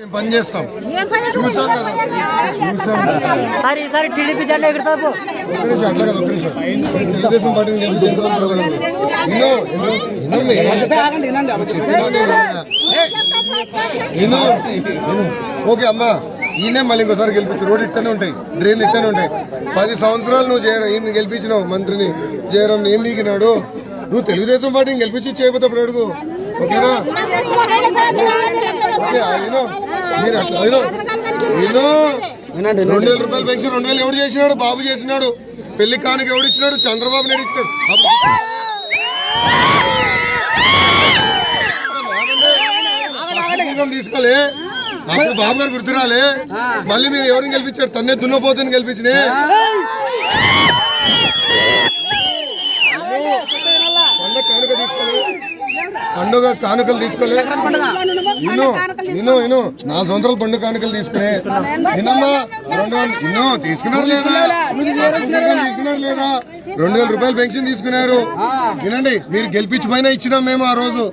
మేము పని చేస్తాం. చూసాం కదా. చూసాం సార్ ఈసారి టీడీపీ జెండా ఎగురుతాపు ఒక్క నిమిషం అట్లా కదా ఒక్క నిమిషం. తెలుగుదేశం పార్టీ. ఓకే అమ్మా ఈయనే మళ్ళీ ఇంకోసారి గెలిపించు. రోడ్డు ఇట్టనే ఉంటాయి డ్రైన్లు ఇట్టనే ఉంటాయి. పది సంవత్సరాలు నువ్వు జయరాం ఈయన గెలిపించినావు మంత్రిని? జయరాం ఏం దిగినాడు? నువ్వు తెలుగుదేశం పార్టీని గెలిపించి చేయబోతే అప్పుడు అడుగు. ఓకేనా? రెండు వేల రూపాయలు పెన్షన్ రెండు వేలు ఎవడు చేసినాడు? బాబు చేసినాడు. పెళ్ళి కానుక ఎవడు ఇచ్చినాడు? చంద్రబాబు నాయుడు ఇచ్చినాడు. తీసుకోలే. అప్పుడు బాబు గారు గుర్తురాలే. మళ్ళీ మీరు ఎవరిని గెలిపించారు? తన్నే దున్నపోతుని గెలిపించినే పండగ కానుక తీసుకోలే పండుగ కానుకలు తీసుకోలే ఇను ఇను ఇను నాలుగు సంవత్సరాలు పండుగ కానుకలు తీసుకునే వినమ్మా రెండు వందలు తీసుకున్నారు లేదా? తీసుకున్నారు లేదా? రెండు వేల రూపాయలు పెన్షన్ తీసుకున్నారు. వినండి మీరు గెలిపించమైనా ఇచ్చినాం మేము ఆ రోజు.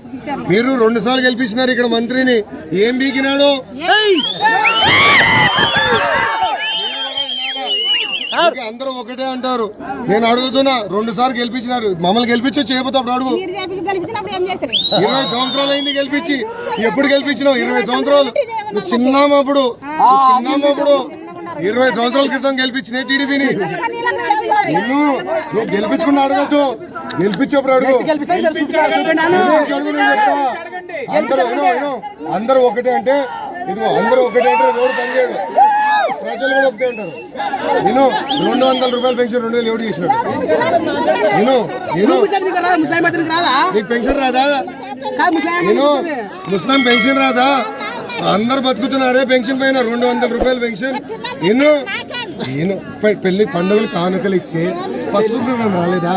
మీరు రెండు సార్లు గెలిపించినారు ఇక్కడ మంత్రిని. ఏం బీకినాడు? అందరూ ఒకటే అంటారు నేను అడుగుతున్నా రెండు సార్లు గెలిపించినారు మమ్మల్ని గెలిపించో చేయబోతే అప్పుడు అడుగు మీరు చేపించి గెలిపించినప్పుడు ఏం చేస్తారు ఇరవై సంవత్సరాలు అయింది గెలిపించి ఎప్పుడు గెలిపించినావు ఇరవై సంవత్సరాలు నువ్వు చిన్నామప్పుడు నువ్వు చిన్నామప్పుడు ఇరవై సంవత్సరాల క్రితం గెలిపించిన టీడీపీని నిన్ను నువ్వు గెలిపించుకున్న అడగచ్చు గెలిపించేప్పుడు అడుగు గెలిపించి అడుగు నేను చెప్తా. అందరూ ఒకటే అంటే ఇదిగో అందరూ ఒకటే అంటే ఎవరు పనిచేయడు ప్రజలు కూడా ఒకటే అంటారు. నేను రెండు వందల రూపాయలు పెన్షన్ రెండు వేలు ఎవరు చేసినాడు? నేను నేను నీకు పెన్షన్ రాదా? నేను ముస్లిం పెన్షన్ రాదా? అందరు బతుకుతున్నారే పెన్షన్ పైన రెండు వందల రూపాయలు పెన్షన్. నేను నేను పెళ్ళి పండుగలు కానుకలు ఇచ్చి పసుపు రాలేదా?